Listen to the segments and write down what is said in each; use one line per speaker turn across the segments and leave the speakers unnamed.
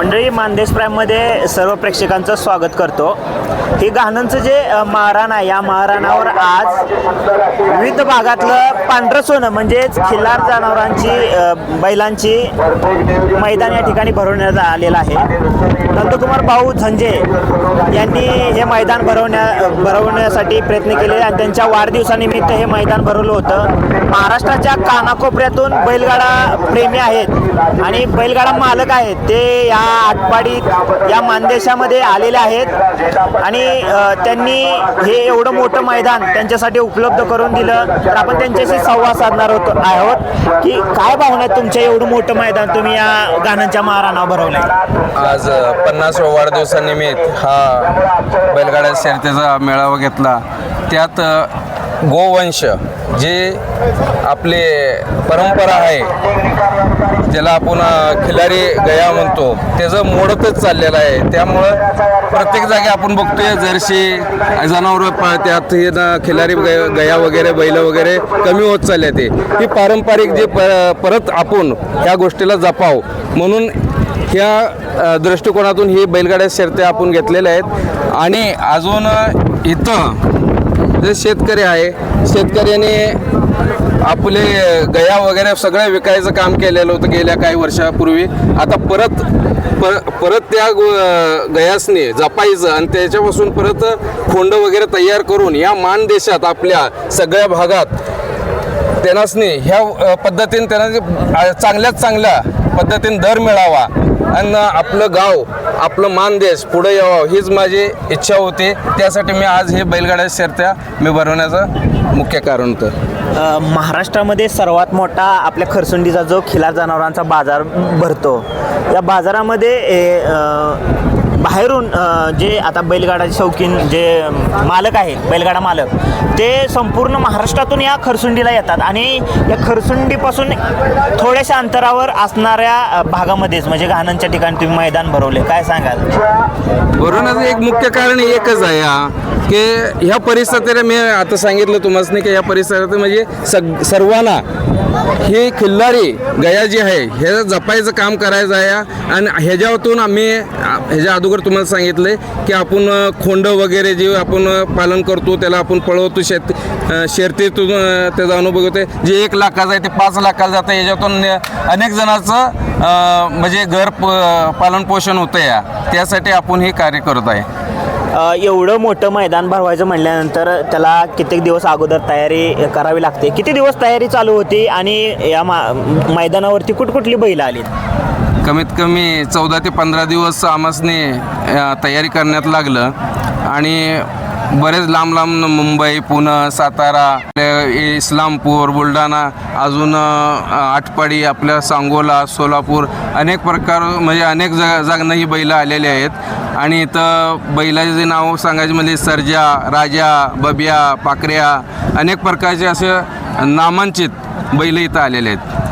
मंडळी मानदेश प्राईममध्ये सर्व प्रेक्षकांचं स्वागत करतो. हे गाणंचं जे महाराणा महाराण आहे या महाराणावर आज विविध भागातलं पांढरं सोनं म्हणजेच खिल्लार जनावरांची बैलांची मैदान या ठिकाणी भरवण्यात आलेलं आहे. नंदकुमार भाऊ झंजे यांनी हे मैदान भरवण्या भरवण्यासाठी प्रयत्न केले आणि त्यांच्या वाढदिवसानिमित्त हे मैदान भरवलं होतं. महाराष्ट्राच्या कानाकोपऱ्यातून बैलगाडा प्रेमी आहेत आणि बैलगाडा मालक आहेत. ते या आटपाडीत या मानदेशामध्ये आलेले आहेत. आणि त्यांनी हे एवढं मोठं मैदान त्यांच्यासाठी उपलब्ध करून दिलं. तर आपण त्यांच्याशी संवाद साधणार होतो आहोत की काय भावना तुमच्या एवढं मोठं मैदान तुम्ही या गाण्यांच्या महाराणा भरवलंय?
आज पन्नास वाढदिवसानिमित्त हा बैलगाड्या शर्यतीचा मेळावा घेतला. त्यात गोवंश जे आपले परंपरा आहे ज्याला आपण खिलारी गया म्हणतो त्याचं मोडतच चाललेलं आहे त्यामुळं प्रत्येक जागी आपण बघतोय जर्शी जनावरं पाळत्यात हे खिलारी गया वगैरे बैल वगैरे कमी होत चालले ते ही पारंपरिक जे प परत आपण ह्या गोष्टीला जपाव म्हणून ह्या दृष्टिकोनातून ही बैलगाड्या शर्त्या आपण घेतलेल्या आहेत. आणि अजून इथं जे शेतकरी आहे शेतकऱ्याने आपले गया वगैरे सगळं विकायचं काम केलेलं होतं गेल्या काही वर्षापूर्वी. आता परत पर परत त्या गयासने जपायचं आणि त्याच्यापासून परत खोंड वगैरे तयार करून या मान देशात आपल्या सगळ्या भागात त्यांनासनी ह्या पद्धतीने त्यांना चांगल्यात चांगल्या पद्धतीने दर मिळावा. आणि आपलं गाव आपलं मानदेश पुढे यावं हीच माझी इच्छा होती. त्यासाठी मी आज हे बैलगाड्या शर्त्या मी भरवण्याचं मुख्य कारण होतं.
महाराष्ट्रामध्ये सर्वात मोठा आपल्या खरसुंडीचा जो खिलार जनावरांचा बाजार भरतो. या बाजारामध्ये ए, बाहेरून जे आता बैलगाडाचे शौकीन जे मालक आहेत बैलगाडा मालक ते संपूर्ण महाराष्ट्रातून या खरसुंडीला येतात. आणि या खरसुंडीपासून थोड्याशा अंतरावर असणाऱ्या भागामध्येच म्हणजे घाणांच्या ठिकाणी तुम्ही मैदान भरवले काय सांगाल?
भरवण्याचं एक मुख्य कारण एकच आहे हा की ह्या परिस्थितीला मी आता सांगितलं तुम्हाला की ह्या परिसरात म्हणजे सग सर्वांना ही खिल्लारी गया जी आहे हे जपायचं काम करायचं आहे आणि ह्याच्यातून आम्ही ह्याच्या अगोदर तुम्हाला सांगितलं की आपण खोंड वगैरे जे आपण पालन करतो त्याला आपण पळवतो शेत शर्तीतून त्याचा अनुभव होते जे एक लाखाचं आहे ते पाच लाखाला जातं. याच्यातून अनेक जणांचं म्हणजे घर प पालन पोषण होतं या त्यासाठी आपण हे कार्य करत आहे.
एवढं मोठं मैदान भरवायचं म्हणल्यानंतर त्याला कित्येक दिवस अगोदर तयारी करावी लागते. किती दिवस तयारी चालू होती आणि या मा मैदानावरती कुठकुठली बैल आली
कमीत कमी चौदा ते पंधरा दिवस आमसने तयारी करण्यात लागलं. आणि बरेच लांब लांब मुंबई पुणे सातारा आपल्या इस्लामपूर बुलढाणा अजून आटपाडी आपल्या सांगोला सोलापूर अनेक प्रकार म्हणजे अनेक जग जागनं ही बैलं आलेली आहेत. आणि इथं बैलाचे जे नाव सांगायचे म्हणजे सर्जा राजा बबिया पाकऱ्या अनेक प्रकारचे असे नामांचित बैल इथं आलेले आहेत.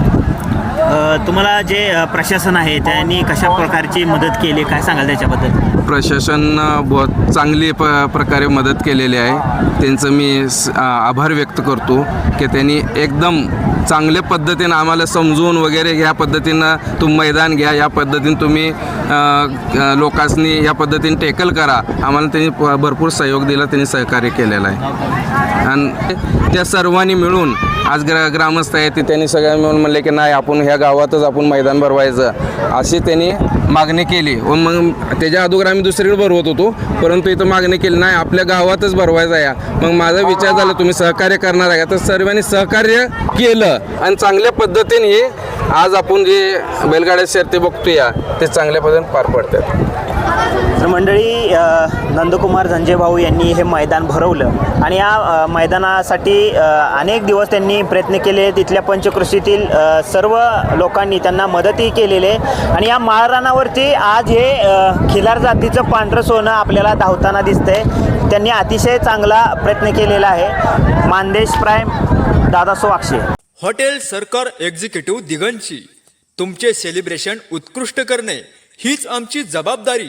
तुम्हाला जे प्रशासन आहे त्यांनी कशा प्रकारची मदत केली? काय सांगाल त्याच्याबद्दल?
प्रशासन बहुत चांगली प प्रकारे मदत केलेली आहे. त्यांचं मी आभार व्यक्त करतो की त्यांनी एकदम चांगल्या पद्धतीनं आम्हाला समजून वगैरे ह्या पद्धतीनं तुम्ही मैदान घ्या या पद्धतीनं तुम्ही लोकांनी या पद्धतीने टेकल करा. आम्हाला त्यांनी प- भरपूर सहयोग दिला त्यांनी सहकार्य केलेलं आहे. आणि त्या सर्वांनी मिळून आज ग्रा ग्रामस्थ आहेत ते त्यांनी सगळ्या मिळून म्हणले की नाही आपण ह्या गावातच आपण मैदान भरवायचं. अशी त्यांनी मागणी केली. व मग त्याच्या अगोदर आम्ही दुसरीकडे भरवत होतो परंतु इथं मागणी केली नाही आपल्या गावातच भरवायचं आहे मग माझा विचार झाला तुम्ही सहकार्य करणार आहे तर सर्वांनी सहकार्य केलं. आणि चांगल्या पद्धतीने आज आपण जे बैलगाड्या शर्ती बघतो या ते चांगल्या पद्धतीने पार पडतात.
तर मंडळी नंदकुमार झंजे भाऊ यांनी हे मैदान भरवलं. आणि या मैदानासाठी अनेक दिवस त्यांनी प्रयत्न केले. तिथल्या पंचकृषीतील सर्व लोकांनी त्यांना मदतही केलेले आहे. आणि या माळरानावरती आज हे खिलार जातीचं पांढरं सोनं आपल्याला धावताना दिसतंय. त्यांनी अतिशय चांगला प्रयत्न केलेला आहे. मानदेश प्राईम दादा सोवाक्षे
हॉटेल सरकार एक्झिक्युटिव्ह दिगंची. तुमचे सेलिब्रेशन उत्कृष्ट करणे हीच आमची जबाबदारी.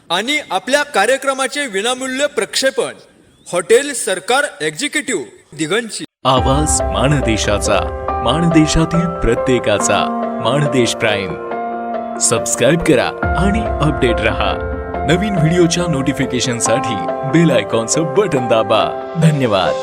आणि आपल्या कार्यक्रमाचे विनामूल्य प्रक्षेपण. हॉटेल सरकार एक्झिक्युटिव्ह दिगंची.
आवाज माणदेशाचा माणदेशातील प्रत्येकाचा माणदेश प्राईम. सबस्क्राईब करा आणि अपडेट रहा. नवीन व्हिडिओच्या नोटिफिकेशनसाठी बेल आयकॉनचं बटन दाबा. धन्यवाद.